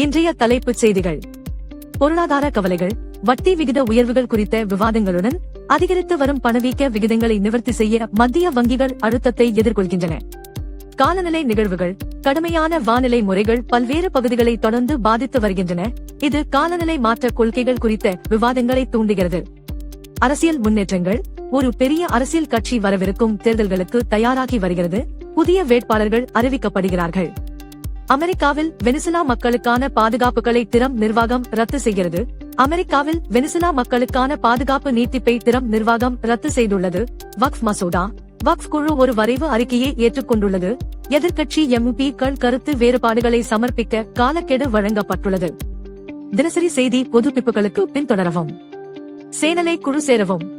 இன்றைய தலைப்புச் செய்திகள். பொருளாதார கவலைகள் வட்டி விகித உயர்வுகள் குறித்த விவாதங்களுடன் அதிகரித்து வரும் பணவீக்க விகிதங்களை நிவர்த்தி செய்ய மத்திய வங்கிகள் அழுத்தத்தை எதிர்கொள்கின்றன. காலநிலை நிகழ்வுகள் கடுமையான வானிலை முறைகள் பல்வேறு பகுதிகளை தொடர்ந்து பாதித்து வருகின்றன. இது காலநிலை மாற்ற கொள்கைகள் குறித்த விவாதங்களை தூண்டுகிறது. அரசியல் முன்னேற்றங்கள் ஒரு பெரிய அரசியல் கட்சி வரவிருக்கும் தேர்தல்களுக்கு தயாராகி வருகிறது. புதிய வேட்பாளர்கள் அறிவிக்கப்படுகிறார்கள். அமெரிக்காவில் வெனிசுலா மக்களுக்கான பாதுகாப்புகளை திறம் நிர்வாகம் ரத்து செய்கிறது. அமெரிக்காவில் வெனிசுலா மக்களுக்கான பாதுகாப்பு நீட்டிப்பை திறம் நிர்வாகம் ரத்து செய்துள்ளது. வக்ஃப் மசோதா வக்ஃப் குழு ஒரு வரைவு அறிக்கையை ஏற்றுக்கொண்டுள்ளது. எதிர்க்கட்சி எம்பிக்கள் கருத்து வேறுபாடுகளை சமர்ப்பிக்க காலக்கெடு வழங்கப்பட்டுள்ளது. தினசரி செய்தி புதுப்பிப்புகளுக்கு பின்தொடரவும். சேனலை குழு சேரவும்.